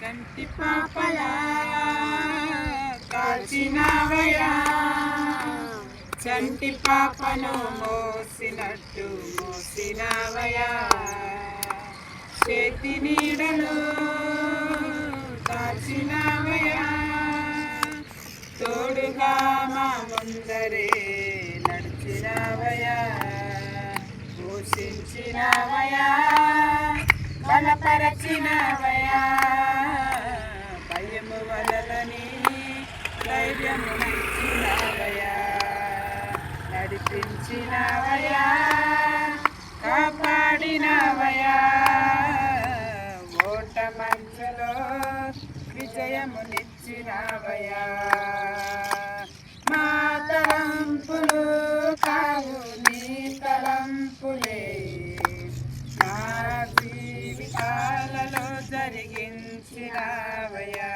కంటి పాపలా కాచినవయా చంటి పాపను మోసినట్టు మోసినవయా చేతి నీడలు కాచినవయా తోడుగా మా ముందరే నడిచినవయా పోషించినవయా బలపరచినవయా ధైర్యము నడిపించినవయా కాపాడినవయా. ఓట మంచులో విజయమునిచ్చినవయా. మా తలంపులు కావు నీ తలంపులే. నా జీవితాలలో జరిగించినవయా.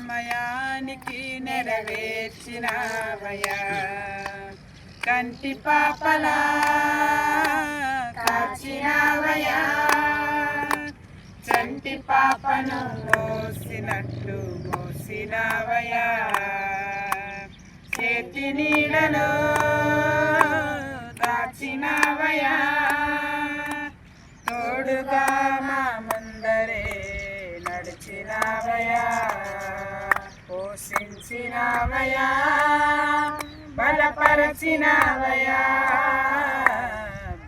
సమయానికి నెరవేర్చినవయా కంటి పాపలా కాచినవయా చంటి పాపను మోసినట్టు మోసినవయా చేతి నీడలో దాచినవయా తోడుగా మా ముందరే నడిచినవయా పోషించినవయా బలపరచినవయా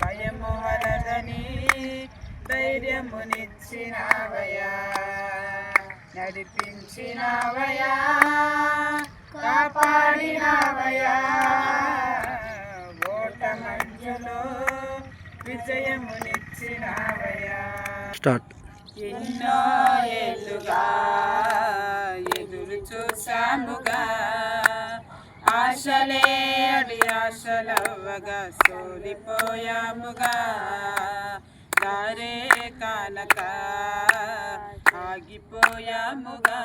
భయము వలదని ధైర్యమునిచ్చినవయా నడిపించినవయా కాపాడినవయా ఓట మంచులో విజయమునిచ్చినవయా స్టార్ట్. ఎన్నో ఏళ్ళుగా చూసాముగా ఆశలే అడి ఆశలవ్వగా సోలిపోయాముగా. దారే కానక ఆగిపోయాముగా.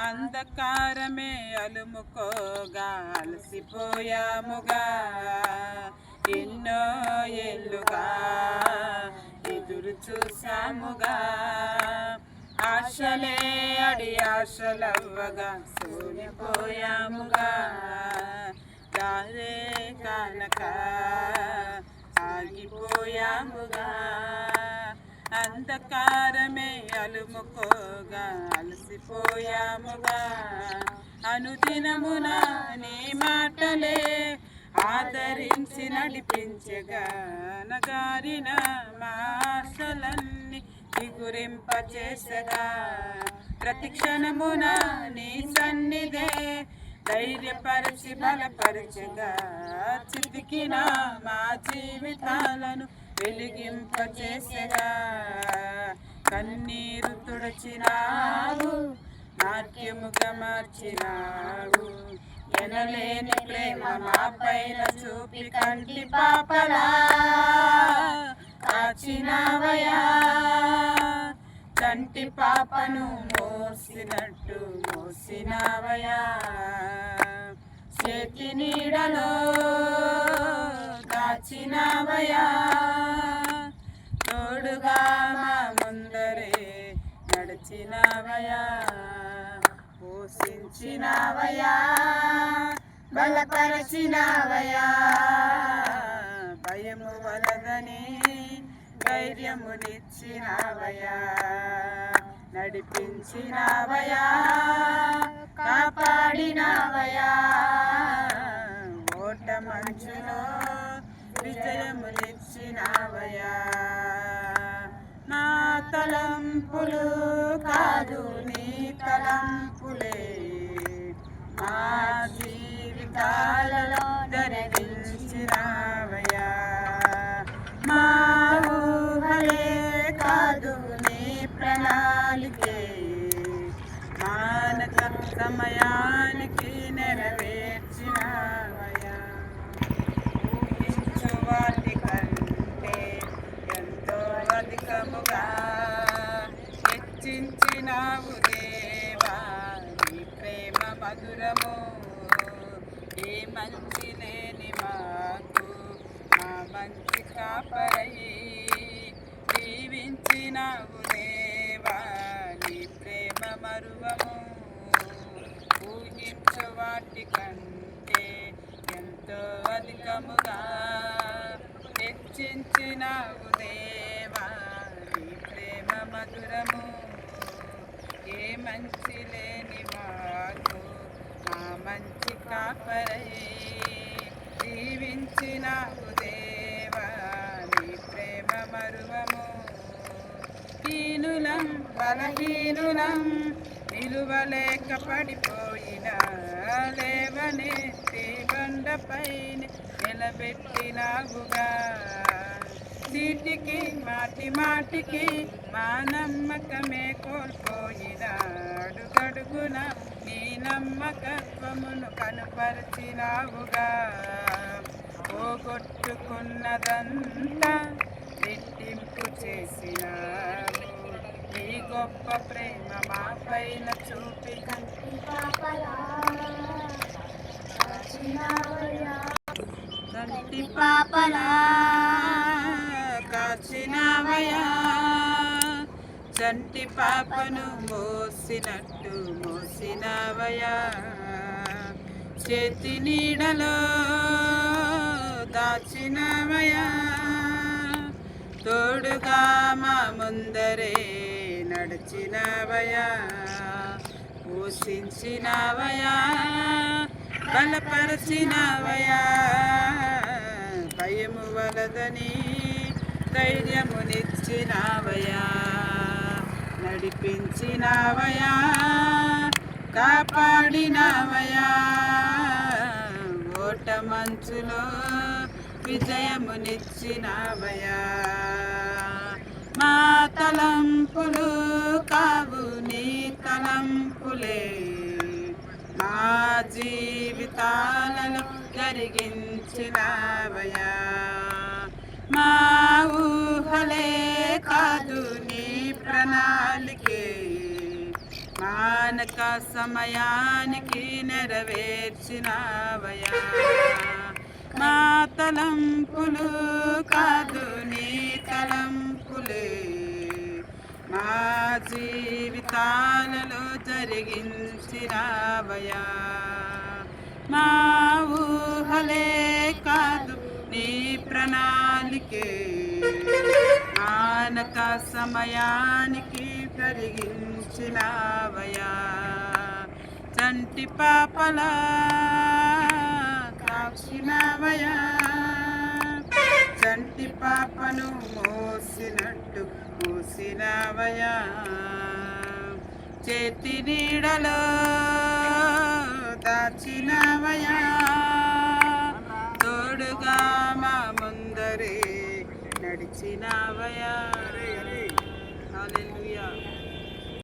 అంధకారమే అలుముకోగా అలసిపోయాముగా ఎన్నో ఏళ్ళుగా ఎదురు చూసాముగా ఆశలే అడి ఆశలవ్వగా సోలిపోయాముగా దారే కనక ఆగిపోయాముగా. అంధకారమే అలుముకోగా అలసిపోయాముగా. అనుదినమున నీ మాటలే ఆదరించి నడిపించగా. నగారిన మాసలన్నీ దిగురింపచేసగా ప్రతి క్షణమున నీ సన్నిధే ధైర్యపరిచి బలపరచగా. చితికిన మా జీవితాలను వెలిగింపచేసగా కన్నీరు తుడచినావు నాట్యముగా మార్చినావు. ఎనలేని ప్రేమ మా పైన చూపి కంటి పాపలా. కాచినావయా కంటి పాపను మోసినట్టు మోసినావయా చేతి నీడలో దాచినవయా తోడుగా మా ముందరే నడిచినావయా పోషించినావయా బలపరచినావయా భయము వలదని ధైర్యమునిచ్చినవయా నడిపించినవయా కాపాడినవయా ఓట మంచులో విజయమునిచ్చినవయా నా తలంపులు కాదు నీ తలంపులే. మా జీవితాలలో జరిగించినవయా మంచి లేని మాకు మా మంచి కాపరై దీవించినావు దేవా నీ ప్రేమ మరువము. ఊహించు వాటి కంటే ఎంతో అధికముగా. హెచ్చించినావు దేవా నీ ప్రేమ మధురము. ఏ మంచి లేని మాకు మా మంచి కాపరై జీవించిన దేవా నీ ప్రేమ మరువము హీనులం బలహీనులం నిలువలేక పడిపోయిన లేవనెత్తి బండపైన నిలబెట్టినావుగా చీటికి మాటి మాటికి మా నమ్మకమే కోల్పోయిన నీ నమ్మకత్వమును కనపరిచినావుగా. పోగొట్టుకున్నదంతా రెట్టింపు చేసినావు. నీ గొప్ప ప్రేమ మా పైన చూపి కంటి పాపలా చంటి పాపను మోసినట్టు మోసినవయా చేతి నీడలో దాచినవయా తోడుగా మా ముందరే నడిచినవయా పోషించినవయా బలపరచినవయా భయము వలదని ధైర్యమునిచ్చినవయా నడిపించినవయా? కాపాడినవయా? ఓట మంచులో విజయమునిచ్చినవయా? మా తలంపులు కావు నీ తలంపులే. మా జీవితాలలో జరిగించినవయా? మా ఊహలే కాదు నీ ప్రణా ఆనక సమయానికి నెరవేర్చినవయా మా తలంపులు కాదు నీ తలంపులే. మా జీవితాలలో జరిగించినవయా మా ఊహలే కాదు ప్రణాళికే ఆనక సమయానికి కలిగించినవయా చంటి పాపల కాచినవయా చంటి పాపను మోసినట్టు మోసినవయా చేతి నీడలో దాచినవయా తోడుగా మా ముందరే నడిచినవయా హల్లెలూయా.